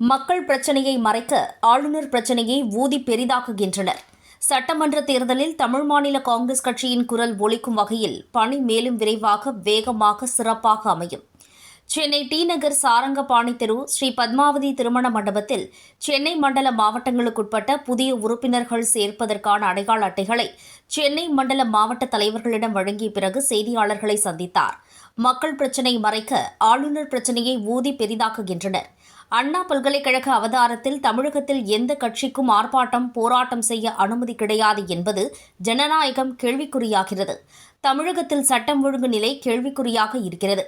மக்கள் பிரச்சனையை மறைக்க ஆளுநர் பிரச்சனையை ஊதி பெரிதாக்குகின்றனர். சட்டமன்ற தேர்தலில் தமிழ் மாநில காங்கிரஸ் கட்சியின் குரல் ஒலிக்கும் வகையில் பணி மேலும் விரைவாக வேகமாக சிறப்பாக அமையும். சென்னை டி நகர் சாரங்கபாணி தெரு ஸ்ரீ பத்மாவதி திருமண மண்டபத்தில் சென்னை மண்டல மாவட்டங்களுக்குட்பட்ட புதிய உறுப்பினர்கள் சேர்ப்பதற்கான அடையாள அட்டைகளை சென்னை மண்டல மாவட்ட தலைவர்களிடம் வழங்கிய பிறகு செய்தியாளர்களை சந்தித்தார். மக்கள் பிரச்சினை மறைக்க ஆளுநர் பிரச்சினையை ஊதி பெரிதாக்குகின்றனர். அண்ணா பல்கலைக்கழக அவதாரத்தில் தமிழகத்தில் எந்த கட்சிக்கும் ஆர்ப்பாட்டம் போராட்டம் செய்ய அனுமதி கிடையாது என்பது ஜனநாயகம் கேள்விக்குறியாகிறது. தமிழகத்தில் சட்டம் ஒழுங்கு நிலை கேள்விக்குறியாக இருக்கிறது.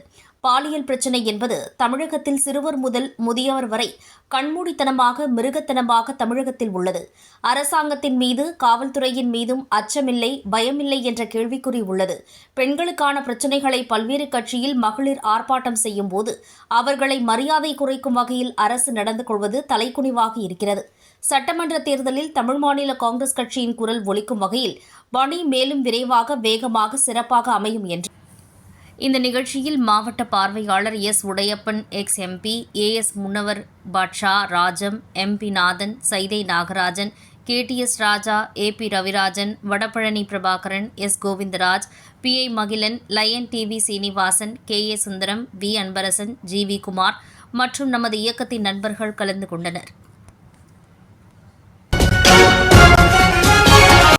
பாலியல் பிரச்சினை என்பது தமிழகத்தில் சிறுவர் முதல் முதியவர் வரை கண்மூடித்தனமாக மிருகத்தனமாக தமிழகத்தில் உள்ளது. அரசாங்கத்தின் மீது காவல்துறையின் மீதும் அச்சமில்லை பயமில்லை என்ற கேள்விக்குறி உள்ளது. பெண்களுக்கான பிரச்சினைகளை பல்வேறு கட்சியில் மகளிர் ஆர்ப்பாட்டம் செய்யும் போது அவர்களை மரியாதை குறைக்கும் வகையில் அரசு நடந்து கொள்வது தலைக்குனிவாக இருக்கிறது. சட்டமன்ற தேர்தலில் தமிழ் மாநில காங்கிரஸ் கட்சியின் குரல் ஒலிக்கும் வகையில் பணி மேலும் விரைவாக வேகமாக சிறப்பாக அமையும் என்று இந்த நிகழ்ச்சியில் மாவட்ட பார்வையாளர் S. Udayappan ex. MP A S Munnavar Basha Rajam MP Nathan Saidai Nagarajan K D S Raja A. P. Ravirajan Vadapalani Prabhakaran S. Govindaraj P. I. Magilan lion TV Srinivasan K. A. Sundaram V. Anbarasan G. V. Kumar மற்றும் நமது இயக்கத்தின் நண்பர்கள் கலந்து கொண்டனர்.